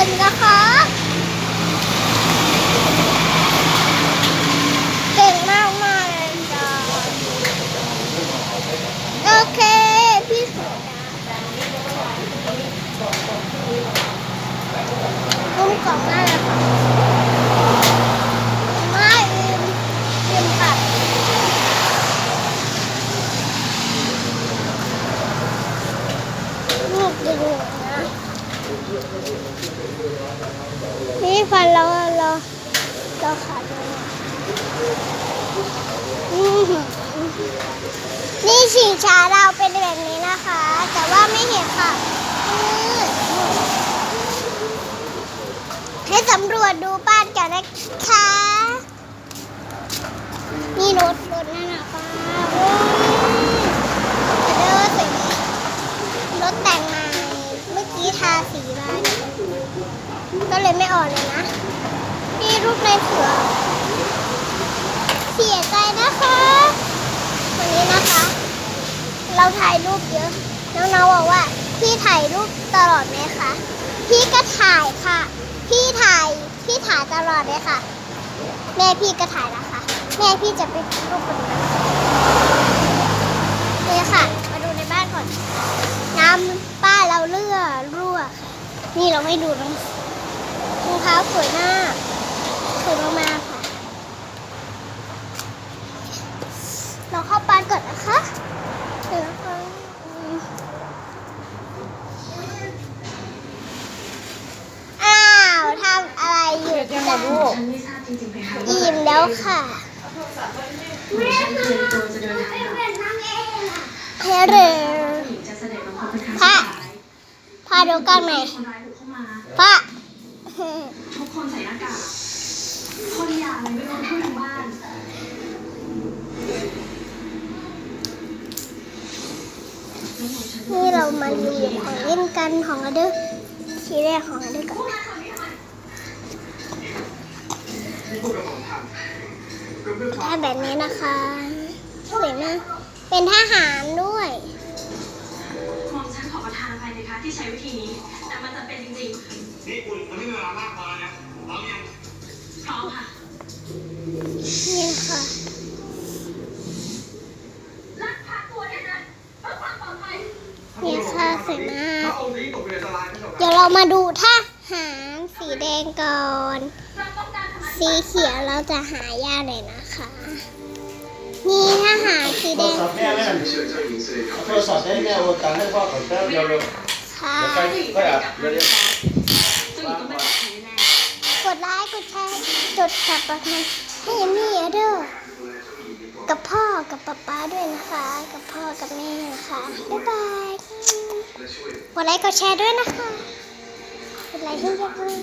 ถึงนะคะเก่งมากมากเลยจ้าโอเค พี่สุดากุ้งกล่องหน้าเลยค่ะไม่ลืมลืมค่ะลูกจะดูนะ นี่ฟันเราเราเราขาดเลยนี่ชิงช้าเราเป็นแบบนี้นะคะ แต่ว่าไม่เห็นค่ะมืดให้สำรวจดูบ้านกันนะคะ นี่รถรถนั่นนะคะโอ้ยเดินสวยดีรถแต่งใหม่เมื่อกี้ทาสีมา ก็ เลยไม่ออนเลยนะนี่รูปในเสือ เสียใจนะคะ วันนี้นะคะ เราถ่ายรูปเยอะน้องๆบอกว่าพี่ถ่ายรูปตลอดไหมคะ พี่ก็ถ่ายค่ะ พี่ถ่ายพี่ถ่ายตลอดเลยค่ะ แม่พี่ก็ถ่ายนะคะ แม่พี่จะไปรูปคนนี้นี่ค่ะ มาดูในบ้านก่อน น้ำป้าเราเลื่อรั่ว นี่เราไม่ดูน้ำรอง เท้าสวยมากสวยมากๆค่ะ เราเข้าปานก่อนนะคะเดี๋ยวนะคะอ้าวทำอะไรอยู่จ๊ะอิ่มแล้วค่ะเฮเรพระพาดูกล้องหน่อยพระ ทุกคนใส่หน้ากาก คนอย่าเลยไม่ต้องพูดทั้งบ้าน นี่เรามาดูของเล่นกันของอเดอร์ทีแรกของอเดอร์ก่อนถ้าแบบนี้นะคะสวยมากเป็นทหารด้วยมองฉันขอประทานอภัยนะคะที่ใช้วิธีนี้ แต่มันจำเป็นจริงนี่คุณมันไม่มีเวลามากพอแล้วนะพร้อมยังๆพร้อมค่ะ นี่ค่ะ รักพาตัวเนี่ยนะเพื่อความปลอดภัย นี่ค่ะ สวยมากถ้าองค์นี้ตกเป็นอันตรายไม่ต้องเดี๋ยวเรามาดูทหารสีแดงก่อนเราต้องการทำอะไรสีเขียวเราจะหายากเลยนะคะ นี่ทหารสีโทแดรงศัพท์แม่ไหมนั่นเอาโทรศัพท์ให้แม่โอนตังค์ให้พ่อก่อนแป๊บเดียวเร็วค่ะเดี๋ยวไปก็อยากเดี๋ยวเดี๋ยวเจ้าหญิงต้องไม่ปลอดภัยแน่กดไลค์กดแชร์จดสับประทานให้เอมี่เด้อกับพ่อกับป๊าป๊าด้วยนะคะ กับพ่อกับแม่นะคะ บ๊ายบาย กดไลค์กดแชร์ด้วยนะคะกดไลค์ให้เยอะๆบาย